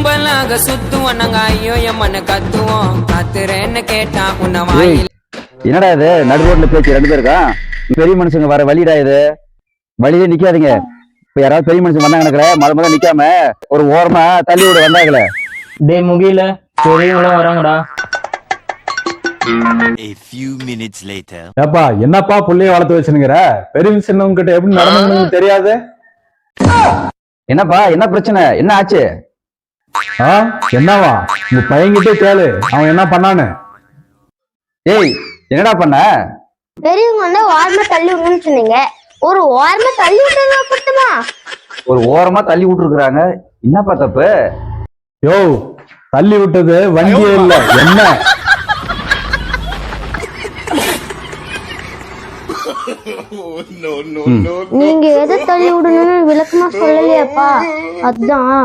கும்பலாக சுத்துவோம். நாங்க ஐயோ எம்மன்னு கத்துவோம். கத்துறேன்னு கேட்டா உன்னை வாயில் என்னடா இது? நடு ரோட்ல பேச்சு ரெண்டு பேருக்கா? பெரிய மனுஷங்க வர வழிடா இது. வழியே நிக்காதீங்க. இப்ப யாராவது பெரிய மனுஷங்க வந்தாங்கன்னு மொத முதல்ல நிக்காம ஒரு ஓரமா தள்ளி விட வந்தாங்களே டேய் முகில பெரியவங்களும் வராங்கடா. A few minutes later. ஏப்பா என்னப்பா புள்ளைய வளர்த்து வச்சுனுங்கிற பெரிய சின்னவங்க கிட்ட எப்படி நடந்துக்கணும்னு தெரியாது? என்னப்பா என்ன பிரச்சனை? என்ன ஆச்சு? ஆ என்னவா? உங்க பையன்கிட்ட கேளு. அவன் என்ன பண்ணான்னு. ஏய் என்னடா பண்ண? பெரியவங்க வந்து ஓரமா தள்ளி விடணும்னு சொன்னீங்க. ஒரு ஓரமா தள்ளி விட்டது பட்டுமா ஒரு ஓரமா தள்ளி விட்டுருக்காங்க என்னப்பா தப்பு? யோ தள்ளி விட்டது வண்டியே இல்ல. என்ன? நீங்க எதை தள்ளி விடணும்னு விளக்கமா சொல்லலையாப்பா. அதான்.